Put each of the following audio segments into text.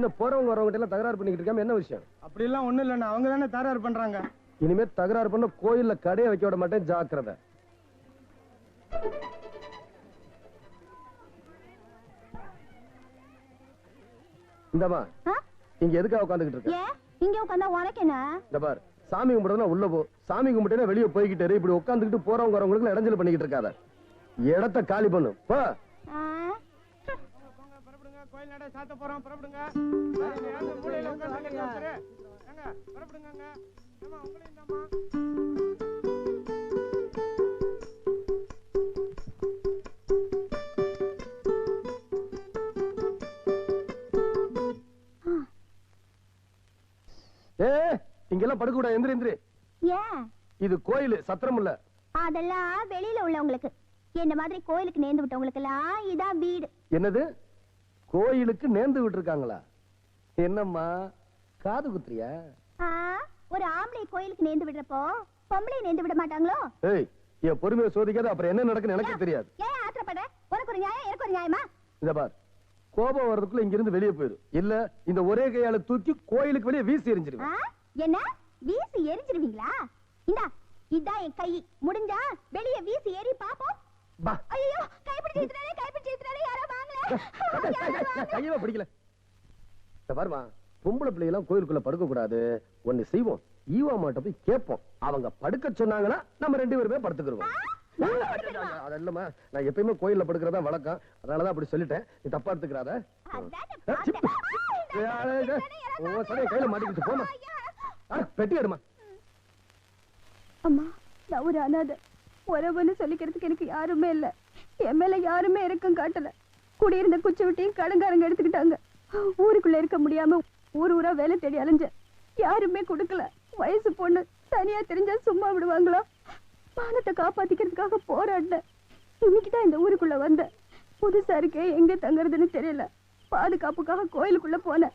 என்ன போறவங்க வரவங்க எல்லாம் தகராறு பண்ணிக்கிட்டு இருக்காம என்ன விஷயம்? அப்படிலாம் ஒண்ணும் இல்லைண்ணா. அவங்க தானே தகராறு பண்றாங்க. இனிமே தகராறு பண்ண கோயில்ல கடையை வைக்க விட மாட்டேன் ஜாக்கிரதை. இந்தமா? இங்க எதுக்காக உட்காந்துக்கிட்டு இருக்க? இங்க உட்காந்தா உனக்கு என்ன? இந்த பார் சாமி கும்பிடுறதுனா உள்ள போ. சாமி கும்பிட்டேன்னா வெளியே போய்கிட்டு. இப்படி உட்காந்துக்கிட்டு போறவங்க வரவங்களுக்கு இடைஞ்சல் பண்ணிக்கிட்டு இருக்காத. இடத்த காலி பண்ணு. போ ஆ? போங்க புறப்படுங்க கோயில் நட சாத்த போறோம் புறப்படுங்க. மூலையில உட்கார்ந்துருக்கீங்க ஒருத்தரு. ஏங்க புறப்படுங்க ஏமா உங்களையும் தாம்மா ஏ இங்கெல்லாம் படுக்க கூடாது எந்திரி எந்திரி. ஏன்? இது கோயில் சத்திரம் இல்ல. அதெல்லாம் வெளியில உள்ளவங்களுக்கு. என்ன மாதிரி கோயிலுக்கு நேர்ந்து விட்டவங்களுக்கு எல்லாம் இதான் வீடு. என்னது? கோயிலுக்கு நேர்ந்து விட்டுருக்காங்களா? என்னம்மா காது குத்துறியா? ஒரு ஆம்பளை கோயிலுக்கு நேர்ந்து விடுறப்போ பொம்பளை நேர்ந்து விட மாட்டாங்களோ? ஏய் என் பொறுமையை சோதிக்காத அப்புறம் என்ன நடக்குன்னு எனக்கு தெரியாது. ஏன் ஆத்திரப்படுற? உனக்கு ஒரு நியாயம் எனக்கு ஒரு நியாயமா? இந்த பார் கோபம் வர்றதுக்குள்ள இங்க இருந்து வெளியே போயிரு. இல்ல இந்த ஒரே கையால தூக்கி கோயிலுக்கு வெளியே வீசி? எரிஞ்சிருவேன். என்ன? வீசி எரிஞ்சிருவீங்களா? இந்தா இதான் என் கை. முடிஞ்சா வெளிய வீசி எரி பாப்போம். பா ஐயோ கைப்பிடிச்சு இழுத்துறாரே கைப்பிடிச்சு இழுத்துறாரே யாரோ வாங்கல யாரோ வாங்கல. கையவே பிடிக்கல இந்த பாருமா பொம்பளை பிள்ளையெல்லாம் கோயிலுக்குள்ள படுக்க கூடாது ஒண்ணு செய்வோம் ஈவா மாட்ட போய் கேட்போம் அவங்க படுக்க சொன்னாங்கன்னா நம்ம ரெண்டு பேருமே படுத்துக்கிருவோம் அது இல்லம்மா நான் எப்பயுமே கோயில்ல படுக்கிறதா வழக்கம் அதனாலதான் அப்படி சொல்லிட்டேன் நீ தப்பா எடுத்துக்கிறாத கையில மாட்டிக்கிட்டு போமா பெட்டி எடுமா அம்மா நான் ஒரு அனாதை உறவுன்னு சொல்லிக்கிறதுக்கு எனக்கு யாருமே இல்லை. என் மேல யாருமே இறக்கம் காட்டல. குடியிருந்த குச்சி விட்டியும் கடங்காரங்க எடுத்துக்கிட்டாங்க. ஊருக்குள்ள இருக்க முடியாம ஊர் ஊரா வேலை தேடி அலைஞ்ச யாருமே கொடுக்கல. வயசு பொண்ணு தனியா தெரிஞ்சா சும்மா விடுவாங்களா? பானத்தை காப்பாத்திக்கிறதுக்காக போராடினேன். இன்னைக்கு தான் இந்த ஊருக்குள்ள வந்தேன். புதுசா இருக்கே எங்க தங்குறதுன்னு தெரியல. பாதுகாப்புக்காக கோயிலுக்குள்ள போனேன்.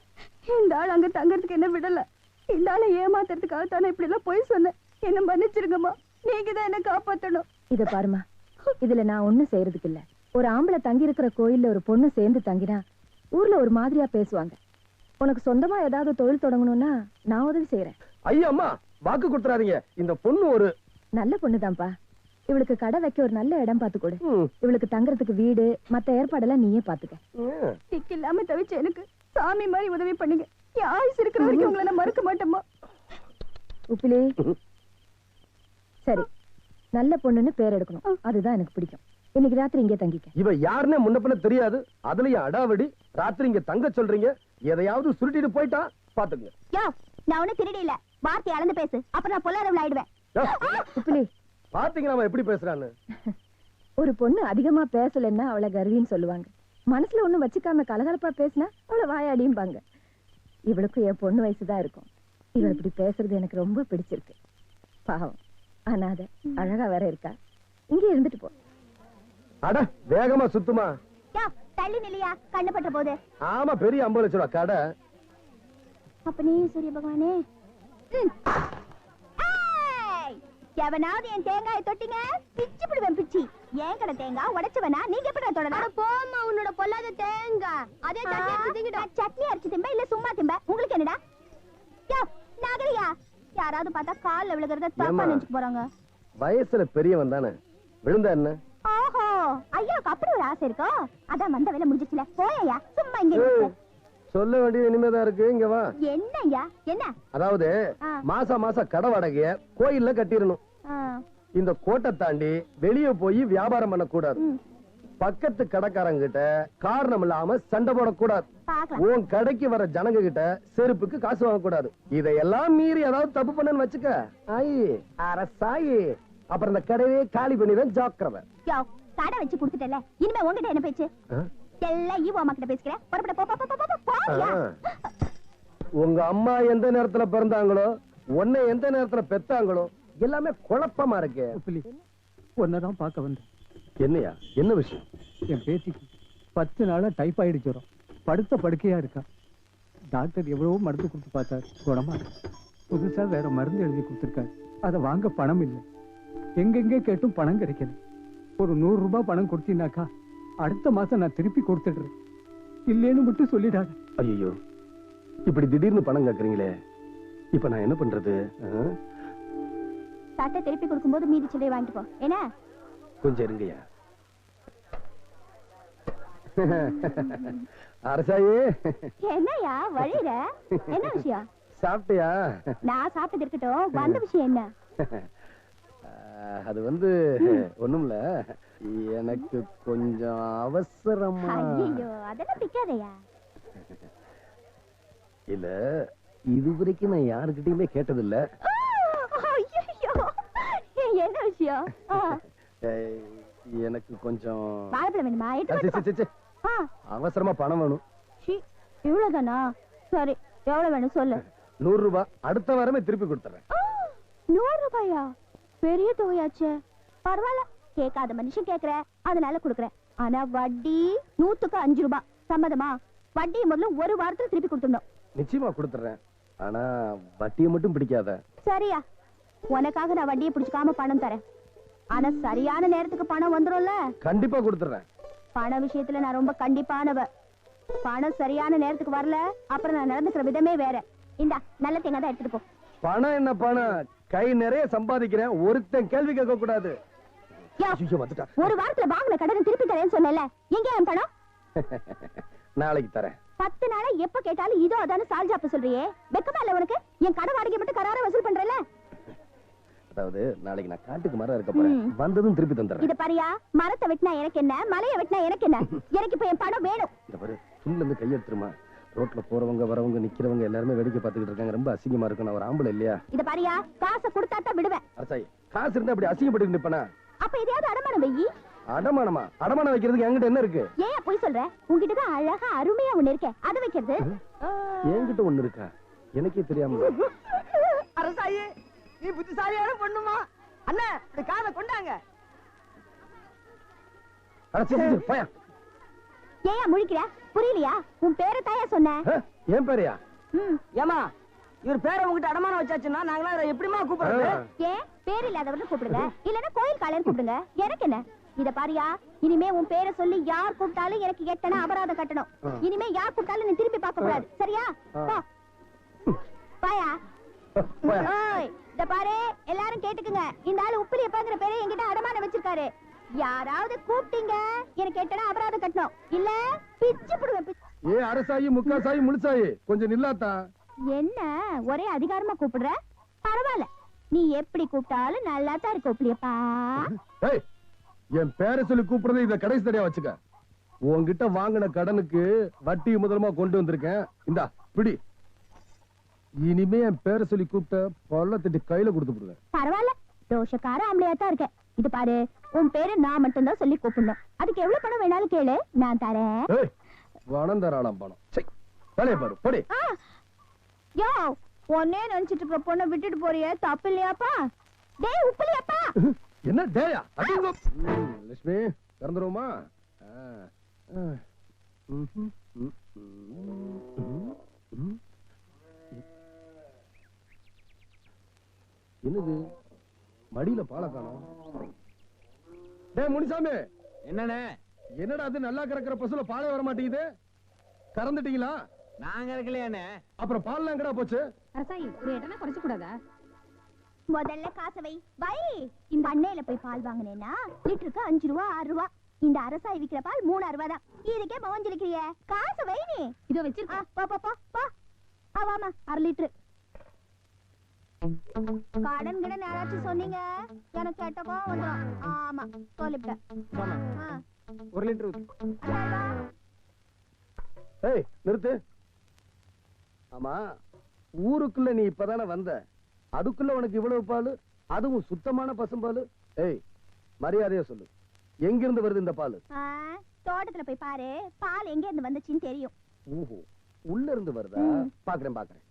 இந்த ஆள் அங்க தங்கறதுக்கு என்ன விடல. இந்த ஆளை ஏமாத்துறதுக்காக தானே இப்படி எல்லாம் போய் சொன்னேன். என்ன மன்னிச்சிருங்கம்மா. நீங்க தான் என்ன காப்பாத்தணும். இத பாருமா இதுல நான் ஒண்ணும் செய்யறதுக்கு இல்ல ஒரு ஆம்பளை தங்கி இருக்கிற கோயில்ல ஒரு பொண்ணு சேர்ந்து தங்கினா ஊர்ல ஒரு மாதிரியா பேசுவாங்க. உனக்கு சொந்தமா ஏதாவது தொழில் தொடங்கணும்னா நான் உதவி செய்யறேன் ஐயா அம்மா வாக்கு கொடுத்துறாதீங்க. இந்த பொண்ணு ஒரு நல்ல பொண்ணுதான்ப்பா. இவளுக்கு கடை வைக்க ஒரு நல்ல இடம் பார்த்து கொடு. இவளுக்கு தங்குறதுக்கு வீடு மத்த ஏற்பாடெல்லாம் நீயே பாத்துக்க. திக்கு இல்லாம தவிச்ச எனக்கு சாமி மாதிரி உதவி பண்ணுங்க. என் ஆயுசு இருக்கிற வரைக்கும் உங்களை நான் மறக்க மாட்டேம்மா. உப்பிலி சரி. நல்ல பொண்ணுன்னு பேர் எடுக்கணும். அதுதான் எனக்கு பிடிக்கும். இன்னைக்கு ராத்திரி இங்கே தங்கிக்க. இவ யாருன்னே முன்ன பின்ன தெரியாது. அதுலயும் அடாவடி. ராத்திரி இங்க தங்க சொல்றீங்க. எதையாவது சுருட்டிட்டு போயிட்டா பாத்துங்க யோ நான் ஒண்ணு திருடி இல்ல வார்த்தை அளந்து பேசு. அப்புறம் நான் பொல்லாதவள் ஆயிடுவேன். உப்பிலி பாத்தீங்களா அவன் எப்படி பேசுறான்னு? ஒரு பொண்ணு அதிகமா பேசலைன்னா அவளை கர்வின்னு சொல்லுவாங்க. மனசுல ஒண்ணும் வச்சுக்காம கலகலப்பா பேசினா அவளை வாயாடியும்பாங்க. இவளுக்கும் என் பொண்ணு வயசுதான் இருக்கும். இவள் இப்படி பேசுறது எனக்கு ரொம்ப பிடிச்சிருக்கு. பாவம். அனாத அழகா வேற இருக்கா? இங்கே இருந்துட்டு போ. அட வேகமா சுத்துமா. யோ தள்ளி நிலையா கண்ணு பட்ட போது. ஆமா பெரிய ஐம்பது லட்சம் கடை. அப்ப நீ சூரிய பகவானே! எவனாவது என் தேங்காயை தொட்டிங்க? பிச்சு பிடுவேன் பிச்சி. ஏன் கடை தேங்காய்? உடைச்சவனா? நீங்க எப்படி தொடலாம்? போமா உன்னோட பொல்லாத தேங்காய். அதே சட்னி அரைச்சு திங்கிட்ட சட்னி அரைச்சு திம்ப இல்ல சும்மா திம்ப உங்களுக்கு என்னடா? யோ நாகரியா யாராவது பார்த்தா கால்ல விழுகிறத தப்பா? நினைச்சுக்க போறாங்க. வயசுல பெரியவன் தானே. விழுந்தா என்ன? ஓஹோ! ஐயாவுக்கு அப்படி ஒரு ஆசை இருக்கோ? அதான் வந்த வேலை முடிஞ்சிச்சுல. போயா சும்மா இங்க. சொல்ல வேண்டியது இனிமேதான் இருக்கு. இங்க வா. என்னய்யா என்ன? அதாவது. மாசம் மாசம் கடை வாடகைய கோயில்ல கட்டிடணும். இந்த கோட்டை தாண்டி வெளிய போய் வியாபாரம் பண்ணக்கூடாது. ம், பக்கத்து கடைக்காரங்க கிட்ட காரணம் இல்லாம சண்டை போடக்கூடாது உன் கடைக்கு வர ஜனங்க கிட்ட செருப்புக்கு காசு வாங்கக்கூடாது இதையெல்லாம் மீறி ஏதாவது தப்பு பண்ணன்னு வச்சுக்க ஆயி அரசாயி அப்புறம் இந்த கடையே காலி பண்ணிதான் ஜாக்கிரதை யோ கடை வச்சு கொடுத்துட்டல இனிமே உங்ககிட்ட என்ன பேச்சு? எல்லாம் ஈவோ அம்மா கிட்ட பேசுகிறேன் புறப்பட போ போ, போ, போ, போ, போயா ஆ. உங்க அம்மா எந்த நேரத்துல பிறந்தாங்களோ உன்னை எந்த நேரத்துல பெத்தாங்களோ எல்லாமே குழப்பமா இருக்கே ஒன்னதான் பார்க்க வந்தேன் என்னையா? என்ன விஷயம்? என் பேத்திக்கு பத்து நாளா டைபாய்டு ஜுரம். படுத்த படுக்கையா இருக்கா. டாக்டர் எவ்வளவோ மருந்து கொடுத்து பார்த்தார். குணமா இருக்கு. புதுசா வேற மருந்து எழுதி கொடுத்துருக்காரு. அதை வாங்க பணம் இல்லை. எங்கெங்கே கேட்டும் பணம் கிடைக்கல. ஒரு நூறு ரூபாய் பணம் கொடுத்தீங்கன்னாக்கா அடுத்த மாசம் நான் திருப்பி கொடுத்துடுறேன். இல்லேன்னு மட்டும் சொல்லிடாத. ஐயோ இப்படி திடீர்னு பணம் கேக்குறீங்களே. இப்ப நான் என்ன பண்றது? ஆ? சட்டை திருப்பி கொடுக்கும்போது மீதி சில்லறை வாங்கிட்டு போ. என்ன? கொஞ்சம் இருங்கய்யா அரசாயே. என்னய்யா வழியில? என்ன விஷயம்? சாப்பிட்டியா? நான் சாப்பிட்டது இருக்கட்டும். வந்த விஷயம் என்ன? அது வந்து ஒண்ணுமில்ல. எனக்கு கொஞ்சம் அவசரமா. ஐயோ அதெல்லாம் பிக்காதயா? இல்ல இது வரைக்கும் நான் யாருக்கிட்டயுமே கேட்டதில்ல. ஐயோ என்ன விஷயம்? எனக்கு கொஞ்சம் வாழைப்பழம் வேணுமா. ஆ. அவசரமா பணம் வேணும். இவ்வளவுதானா? சரி எவ்வளவு வேணும் சொல்லு. நூறு ரூபாய் அடுத்த வாரமே திருப்பி கொடுத்துறேன். நூறு ரூபாயா? பெரிய தொகையாச்சே. பரவாயில்ல. கேட்காத மனுஷன் கேக்குற அதனால கொடுக்குறேன். ஆனா வட்டி நூத்துக்கு அஞ்சு ரூபாய் சம்மதமா? வட்டியை முதல்ல ஒரு வாரத்துல திருப்பி கொடுத்துடணும். நிச்சயமா கொடுத்துறேன். ஆனா வட்டியை மட்டும் பிடிக்காத. சரியா. உனக்காக நான் வட்டியை பிடிச்சுக்காம பணம் தரேன். ஆனா சரியான நேரத்துக்கு பணம் வந்துரும்ல? கண்டிப்பா கொடுத்துறேன். பண விஷயத்துல நான் ரொம்ப கண்டிப்பானவ. பணம் சரியான நேரத்துக்கு வரல அப்புறம் நான் நடந்துக்கிற விதமே வேற. இந்தா நல்ல தேங்காய் தான் எடுத்துட்டு போ. பணம் என்ன பணம்? கை நிறைய சம்பாதிக்கிறேன் ஒருத்தன் கேள்வி கேட்க கூடாது ஒரு வாரத்துல வாங்கின கடனை திருப்பி தரேன்னு சொன்னேன்ல. எங்க என் பணம்? நாளைக்கு தரேன். பத்து நாளா எப்ப கேட்டாலும் இதோ அதான சால்ஜாப்ப சொல்றியே. வெக்கமா இல்ல உனக்கு? என் கடன் வாடகை மட்டும் கரார வசூல் பண்றல அதாவது நாளைக்கு நான் காட்டுக்கு மரம் இருக்க போறேன். வந்ததும் திருப்பி தந்துடுறேன். இத பாரியா மரத்தை வெட்டினா எனக்கு என்ன? மலையை வெட்டினா எனக்கு என்ன? எனக்கு இப்ப என் பணம் வேணும். இந்த பாரு துணில இருந்து கையெடுத்துருமா ரோட்ல போறவங்க வரவங்க நிக்கிறவங்க எல்லாருமே வேடிக்கை பார்த்துக்கிட்டு இருக்காங்க. ரொம்ப அசிங்கமா இருக்கும் நான் ஒரு ஆம்பளை இல்லையா? இத பாரியா காசை கொடுத்தா தான் விடுவேன். அரசாயி காசு இருந்தா அப்படி அசிங்கப்பட்டு நிப்பனா? அப்ப எதையாவது அடமானம் வெயி அடமானமா? அடமானம் வைக்கிறதுக்கு என்கிட்ட என்ன இருக்கு? ஏன் போய் சொல்ற? உன்கிட்ட தான் அழகா அருமையா ஒண்ணு இருக்கே. அதை வைக்கிறது. என்கிட்ட ஒண்ணு இருக்கா? எனக்கே தெரியாம. அரசாயி நீ புத்திசாலியான பொண்ணுமா? அண்ணா இந்த காதை கொண்டாங்க. ஏன் முழிக்கிற? புரியலையா? உன் பேரை தாயா சொன்ன. என் பேரையா? ம். ஏமா இவர் பேரை உங்ககிட்ட அடமானம் வச்சாச்சுன்னா நாங்களாம் எப்படிமா கூப்பிடுறது. ஏன் பேர் இல்லாதவர்னு கூப்பிடுங்க. இல்லன்னா கோயில் காலைன்னு கூப்பிடுங்க. எனக்கு என்ன? இத பாரியா இனிமே உன் பேரை சொல்லி யார் கூப்பிட்டாலும் எனக்கு எட்டனா அபராதம் கட்டணும். இனிமே யார் கூப்பிட்டாலும் நீ திருப்பி பார்க்க கூடாது. சரியா? ஆ. போ. பாயா. போயா. ஓய். இத பாரு எல்லாரும் கேட்டுக்குங்க. இந்த ஆளு உப்பிலியப்பாங்கிற பேரை என்கிட்ட அடமானம் வச்சிருக்காரு. யாராவது கூப்பிட்டீங்க எனக்கு எட்டனா அபராதம் கட்டணும். இல்ல பிச்சு புடுவேன். ஏ அரசாயி முக்காசாயி முழுசாயி கொஞ்சம் நில்லாத்தா? என்ன ஒரே அதிகாரமா கூப்பிடுற? பரவாயில்ல. நீ எப்படி கூப்பிட்டாலும் நல்லா தான் இருக்கு உப்பிலியப்பா. ஏய் என் பேரை சொல்லி கூப்பிடுறது இத கடைசி தடையா வச்சுக்க. உன்கிட்ட வாங்கின கடனுக்கு வட்டி முதலமா கொண்டு வந்திருக்கேன். இந்தா பிடி. இனிமே என் பேரை சொல்லி கூப்பிட்ட பல்ல தட்டி கையில கொடுத்து விடுவேன். பரவாயில்ல. தோஷக்கார ஆம்பளையா தான் இருக்க இது பாரு உன் பேரு நான் மட்டும்தான் சொல்லி கூப்பிடணும். அதுக்கு எவ்வளவு பணம் வேணாலும் கேளு. நான் தரேன். பணம் தராளாம் பணம். வேலையை பாரு போடி. யோ ஒன்னே நினைச்சிட்டு இருக்க பொண்ணை விட்டுட்டு போறியே தப்பு இல்லையாப்பா டேய் உப்புலியாப்பா என்ன டேயா அடிங்க. லட்சுமி திறந்துருவோமா? ஆ, ஆ. ம், ம், ம், ம். என்னது? மடியில பாலை காணோம். டேய் முனிசாமி! என்னண்ணே? என்னடா அது நல்லா கறக்கிற பசுல பாலே வர மாட்டேங்குது? கறந்துட்டீங்களா? நாங்க இருக்கலையாண்ணே அப்புறம் பால்லாம் எங்கடா போச்சு? அரசாயி ஒரு இடமே குறைச்சு கூடாதா முதல்ல காசை வை. வை. இந்த அண்ணையில போய் பால் வாங்கினேன்னா லிட்டருக்கு அஞ்சு ரூபா ஆறு ரூபா. இந்த அரசாய் விக்கிற பால் மூணாறு ரூபா தான். இதுக்கே மவஞ்சிருக்கிறிய காசை வை நீ. இதோ வச்சிருக்க போ போ போ போ. ஆவாமா அரை லிட்டரு. கடன் கிடன் யாராச்சும் சொன்னீங்க? எனக்கு கெட்ட கோவம் வந்துடும் ஆமா சொல்லிவிட்டேன். ஒரு லிட்டர். ஏய் நிறுத்து. ஆமா ஊருக்குள்ள நீ இப்பதானே வந்த? அதுக்குள்ள உனக்கு இவ்வளவு பால்? அதுவும் சுத்தமான பசும்பால்? ஏய் மரியாதையா சொல்லு. எங்கிருந்து வருது இந்த பால்? தோட்டத்துல போய் பாரு. பால் எங்க இருந்து வந்துச்சுன்னு தெரியும். ஓஹோ உள்ள இருந்து வருதா. பாக்குறேன் பாக்குறேன்.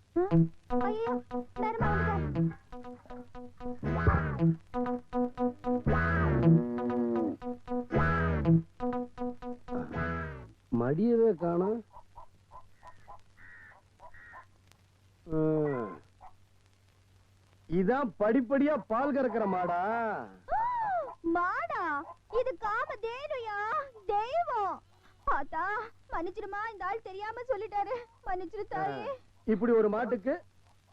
மடியவே காணோம் இதான் படிப்படியா பால் கறக்கிற மாடா. மாடா. இது காம தேனுயா தெய்வம். பாத்தா மன்னிச்சிருமா இந்த ஆள் தெரியாம சொல்லிட்டாரு. மன்னிச்சிரு தாயே. இப்படி ஒரு மாட்டுக்கு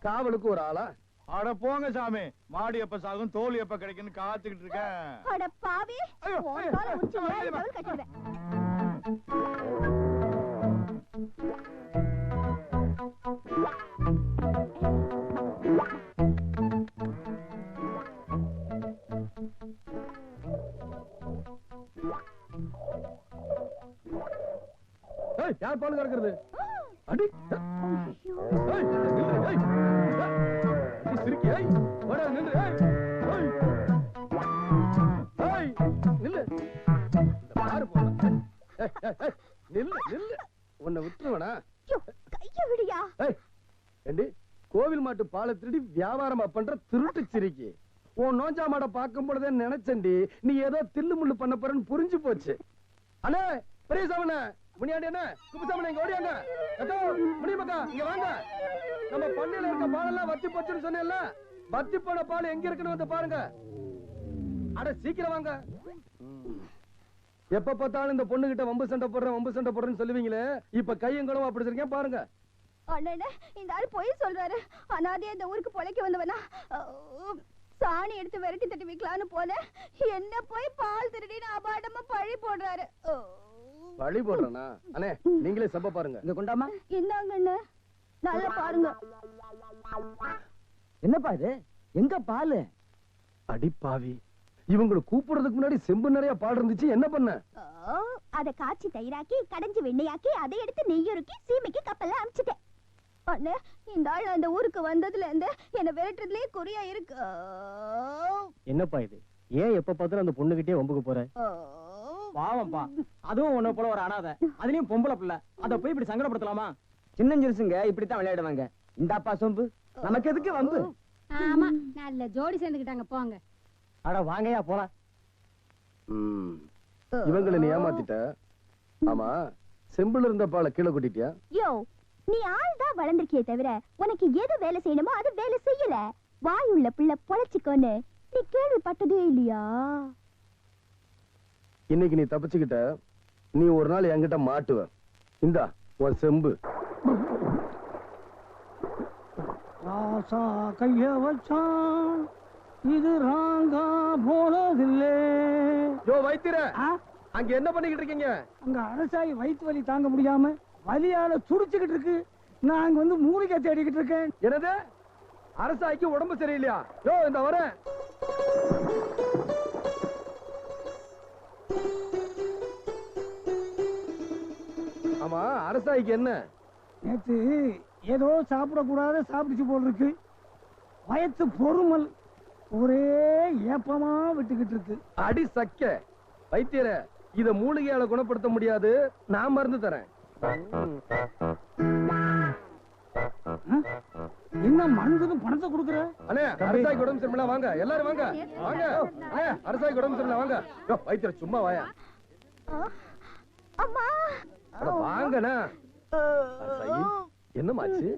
காவலுக்கு ஒரு ஆளா? அட போங்க சாமி. மாடு எப்ப சாகும் தோல் எப்ப கிடைக்குன்னு காத்துக்கிட்டு இருக்கேன். யார் பால் கறக்குறது? அடி. மாட்டு பாலை திருடி வியாபாரமா பண்ற திருட்டு சிரிக்கி. உன் நோஞ்சா மாட பார்க்கும் பொழுதே நினைச்சண்டி நீ ஏதோ தில்லு முள்ளு பண்ண போறன்னு புரிஞ்சு போச்சு. அண்ணே பெரிய சாமண்ணே முனியாண்டி என்ன குப்புசாமண்ணே இங்க ஓடியாங்க முனியமக்கா இங்க வாங்க. நம்ம பண்ணையில இருக்க பாலெல்லாம் வத்தி போச்சுன்னு சொன்னேன்ல வத்தி போன பால் எங்க இருக்குன்னு வந்து பாருங்க. அட சீக்கிரம் வாங்க. எப்ப பார்த்தாலும் இந்த பொண்ணுகிட்ட வம்பு சண்டை போடுறேன் வம்பு சண்டை போடுறேன்னு சொல்லுவீங்களே இப்ப கையங்களும் அப்படி இருக்கேன் பாருங்க. அண்ணே இந்த ஆள் பொய் சொல்றாரு. அனாதையா இந்த ஊருக்கு பொழைக்க வந்தவனா சாணி எடுத்து விரட்டி தட்டி வைக்கலான்னு போல என்ன போய் பால் திருடின்னு அபாடமா பழி போடுறாரு. வழி போடுறேனா? அண்ணே நீங்களே சப்ப பாருங்க. இங்க கொண்டாமா? இந்தாங்க அண்ணே நல்லா பாருங்க. என்னப்பா இது? எங்க பாலு? அடிப்பாவி இவங்களை கூப்பிடுறதுக்கு முன்னாடி செம்பு நிறைய பால் இருந்துச்சு என்ன பண்ண? அத காய்ச்சி தயிராக்கி கடைஞ்சு வெண்ணெயாக்கி அதை எடுத்து நெய்யுருக்கி சீமைக்கு கப்பல்ல அனுப்பிச்சிட்டேன் அண்ணே இந்த ஆள் அந்த ஊருக்கு வந்ததுல இருந்து என்ன விரட்டுறதுலயே குறியா இருக்கு. என்னப்பா இது? ஏன் எப்ப பார்த்தாலும் அந்த பொண்ணுகிட்டே வம்புக்கு போற. பாவம்ப்பா. அதுவும் உன்னை போல ஒரு அனாதை. அதுலயும் பொம்பளை பிள்ளை. அத போய் இப்படி சங்கடப்படுத்தலாமா? சின்னஞ்சிருசுங்க இப்படித்தான் விளையாடுவாங்க. இந்தாப்பா சொம்பு. நமக்கு எதுக்கு வம்பு? ஆமா நல்ல ஜோடி சேர்ந்துக்கிட்டாங்க. போங்க. அட வாங்கயா போலாம். இவங்களை நீ ஏமாத்திட்ட? ஆமா. செம்புல இருந்த பாலை கீழே கொட்டிட்டியா? யோ நீ ஆள் தான் வளர்ந்திருக்கியே தவிர உனக்கு எது வேலை செய்யணுமோ அது வேலை செய்யல. வாய் உள்ள பிள்ளை பொழைச்சிக்கோன்னு நீ கேள்விப்பட்டதே இல்லையா? இன்னைக்கு நீ தப்பிச்சுக்கிட்ட நீ ஒரு நாள் என்கிட்ட மாட்டுவ. இந்தா உன் செம்பு. ராசா கைய வச்சான் இது ராங்கா போனதில்லை. யோ வைத்திர? அங்க என்ன பண்ணிக்கிட்டு இருக்கீங்க? அங்க அரசாயி வயிற்று வலி தாங்க முடியாம வலியால துடிச்சுக்கிட்டு இருக்கு. நான் அங்க வந்து மூலிகை தேடிக்கிட்டு இருக்கேன். என்னது? அரசாய்க்கு உடம்பு சரியில்லையா? யோ இந்த வரேன் ஆமா அரசாய்க்கு என்ன? நேத்து ஏதோ சாப்பிடக்கூடாத சாப்பிடுச்சு போல் இருக்கு. வயத்து பொறுமல். ஒரே ஏப்பமா விட்டுக்கிட்டு இருக்கு. அடி சக்க. வைத்தியர இத மூலிகையால குணப்படுத்த முடியாது. நான் மருந்து தரேன். என்ன மருந்துக்கு பணத்தை கொடுக்குற? அண்ணே அரசாய்க்கு உடம்பு சரியில்லை வாங்க எல்லாரும் வாங்க. வாங்க. அரசாய்க்கு உடம்பு சரியில்லை வாங்க. யோ வைத்தியர சும்மா வாயா. அம்மா. வாங்கண்ணா. அரசாயி என்னமாச்சு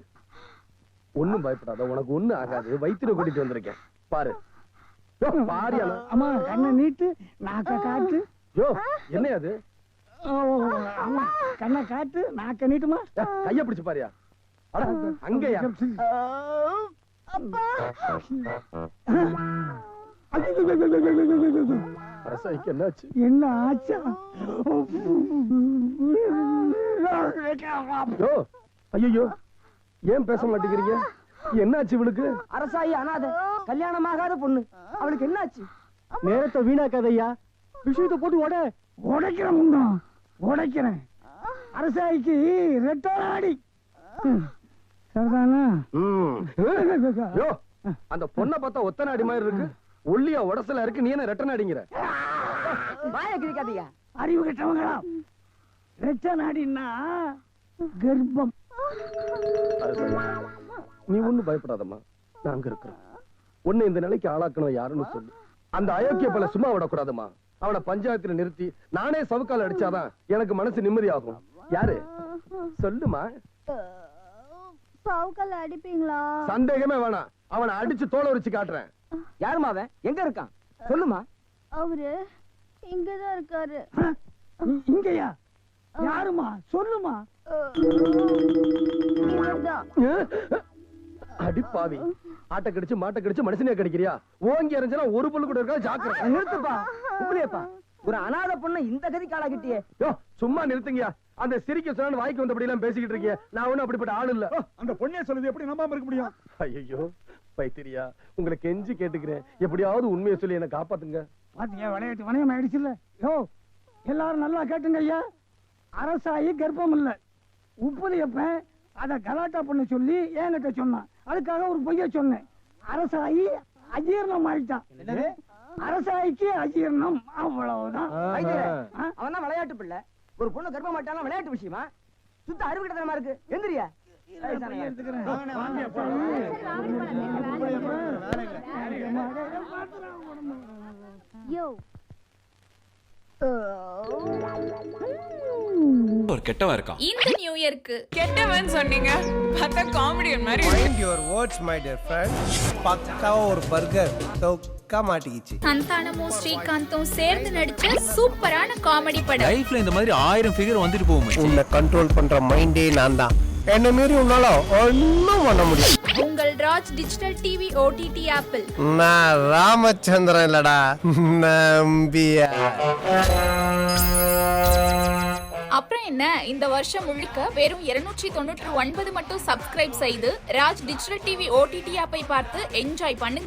ஒண்ணும் பயப்படாத உனக்கு ஒண்ணும் ஆகாது. வைத்தியரை கூட்டிட்டு வந்திருக்கேன். பாரு. யோ பாரியா அம்மா கண்ணை நீட்டு நாக்க காட்டு. யோ என்ன அம்மா கண்ணை காட்டு நாக்க நீட்டுமா ஏ, கைய பிடிச்சு பாரியா. அட அங்கயா. அப்பா. அரசாய்க்கு என்னாச்சு? என்ன ஆச்சா? ஐயோ ஏன் பேச மாட்டேங்கிறீங்க? என்னாச்சு இவளுக்கு? அரசாயி அனாதை கல்யாணமாகாத பொண்ணு. அவளுக்கு என்னாச்சு? நேரத்தை வீணாக்காதையா விஷயத்தை போட்டு உட. உடைக்கிறேன் முண்டம் உடைக்கிறேன். அரசாய்க்கு ரெட்டாடி சரிதானா அந்த பொண்ணை பார்த்தா ஒத்தனை அடி மாதிரி இருக்கு. ஒல்லியா உடசல இருக்கு. நீ என்ன ரெட்டன அடிங்கிற? வாய கிழிக்காதீங்க. அறிவு கெட்டவங்களா? ரெட்ட நாடின்னா கர்ப்பம். அரசாயி, நீ ஒண்ணும் பயப்படாதம்மா. நாங்க இருக்கிறோம். உன்னை இந்த நிலைக்கு ஆளாக்கணும் யாருன்னு சொல்லு. அந்த அயோக்கிய பல சும்மா விடக்கூடாதும்மா. அவனை பஞ்சாயத்துல நிறுத்தி நானே சவுக்கால் அடிச்சாதான் எனக்கு மனசு நிம்மதியாகும். யாரு? சொல்லுமா. அடிப்பீங்களா? சந்தேகமே வேணாம். அவனை அடிச்சு தோலை உரிச்சு காட்டுறேன். யாருமா அவன்? எங்க இருக்கான்? சொல்லுமா. அவரு இங்கதான் இருக்காரு. இங்கயா? யாருமா சொல்லுமா. இவர்தான். அடி பாவி. ஆட்டை கடிச்சு மாட்டை கடிச்சு மனுஷனே கடிக்கிறியா? ஓங்கி எறிஞ்சனா ஒரு புல்லு கூட இருக்கா ஜாக்கிரதை. நிறுத்துப்பா. இப்படியேப்பா. ஒரு அனாதை பொண்ணை இந்த கதிக்கு ஆளாக்கிட்டியே. யோ சும்மா நிறுத்துங்கயா அந்த சிரிக்க சொன்னு வாய்க்கு வந்தபடி எல்லாம் பேசிக்கிட்டு இருக்கீங்க நான் ஒண்ணும் அப்படிப்பட்ட ஆள் இல்ல. அந்த பொண்ணே சொல்லுது எப்படி நம்பாம இருக்க முடியும்? ஐயோ பைத்திரியா உங்களை கெஞ்சி கேட்டுக்கிறேன். எப்படியாவது உண்மையை சொல்லி என்ன காப்பாத்துங்க. பாத்தீங்க விளையாட்டு வணிகம் ஆயிடுச்சுல்ல யோ எல்லாரும் நல்லா கேட்டுங்க ஐயா அரசாயி கர்ப்பம் இல்ல. உப்புலியப்பன் அத கலாட்டா பண்ண சொல்லி என்கிட்ட சொன்னான். அதுக்காக ஒரு பொய்ய சொன்னேன். அரசாயி அஜீர்ணம் ஆயிட்டான் அரசாயிக்கு அஜீர்ணம் அவ்வளவுதான். அவன் தான் விளையாட்டு பிள்ளை. ஒரு பொண்ணு கர்ப்ப மாட்டாலும் விளையாட்டு விஷயமா? சுத்த அறிவு கிட்டத்தனமா இருக்கு. எந்திரியா? யோ ஒரு கெட்டவன் இருக்கான். இந்த நியூ இயர்க்கு கெட்டவன் சொன்னீங்க. பார்த்தா காமெடியன் மாதிரி. Mind your words my dear friend பக்காவா ஒரு பர்கர் தொக்கா மாட்டிக்கிச்சு. சந்தானமும் ஸ்ரீகாந்தும் சேர்ந்து நடிச்ச சூப்பரான காமெடி படம். லைஃப்ல இந்த மாதிரி ஆயிரம் ஃபிகர் வந்துட்டு போகுமே. உன்னை கண்ட்ரோல் பண்ற மைண்டே நான் தான் என்ன மீறி உன்னால ஒன்னும் பண்ண முடியும் உங்கள் ராஜ் டிஜிட்டல் டிவி ஓடிடி ஆப்பிள். நான் ராமச்சந்திரன் இல்லடா. நம்பியா. அப்புறம் என்ன? இந்த வருஷம் முழுக்க வெறும் 299 தொண்ணூற்று ஒன்பது மட்டும் சப்ஸ்கிரைப் செய்து ராஜ் டிஜிட்டல் டிவி ஓடிடி ஆப்பை பார்த்து என்ஜாய் பண்ணுங்க.